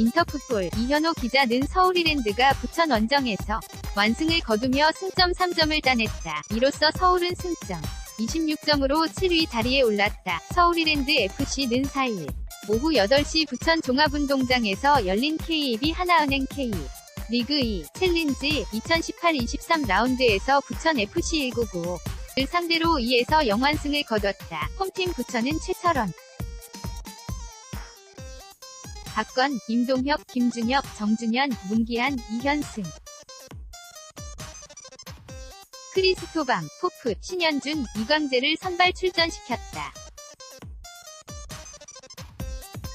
인터풋볼 이현호 기자는 서울이랜드가 부천 원정에서 완승을 거두며 승점 3점을 따냈다. 이로써 서울은 승점 26점으로 7위 다리에 올랐다. 서울이랜드 FC는 4일 오후 8시 부천 종합운동장에서 열린 KEB 하나은행 K 리그 2 챌린지 2018-23 라운드에서 부천 FC 199를 상대로 2에서 0완승을 거뒀다. 홈팀 부천은 최철원, 박건, 임동혁, 김준혁, 정준현, 문기한, 이현승, 크리스토방, 포프, 신현준, 이광재를 선발 출전시켰다.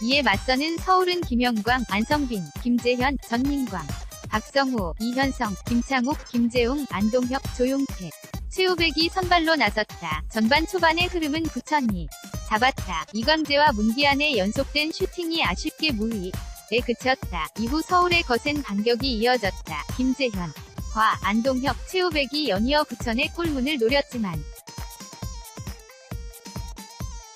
이에 맞서는 서울은 김영광, 안성빈, 김재현, 전민광, 박성호, 이현성, 김창욱, 김재웅, 안동혁, 조용태, 최우백이 선발로 나섰다. 전반 초반의 흐름은 부천이 잡았다. 이광재와 문기안의 연속된 슈팅이 아쉽게 무위에 그쳤다. 이후 서울의 거센 반격이 이어졌다. 김재현, 과, 안동혁, 최우백이 연이어 부천의 골문을 노렸지만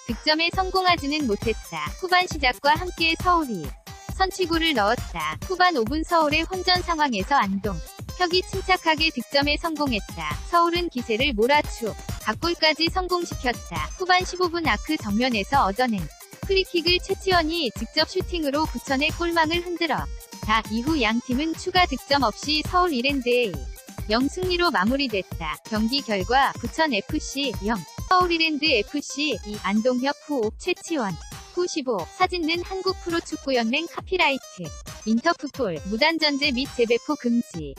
득점에 성공하지는 못했다. 후반 시작과 함께 서울이 선취골을 넣었다. 후반 5분 서울의 혼전 상황에서 안동 혁이 침착하게 득점에 성공했다. 서울은 기세를 몰아추 각골까지 성공시켰다. 후반 15분 아크 정면에서 얻어낸 프리킥을 최치원이 직접 슈팅으로 부천의 골망을 흔들어 다 이후 양 팀은 추가 득점 없이 서울 이랜드의 0 승리로 마무리됐다. 경기 결과 부천 FC 0, 서울 이랜드 FC 2, 안동혁 후 5, 최치원 후 15, 사진는 한국 프로축구연맹 카피라이트, 인터풋볼, 무단전제 및 재배포 금지.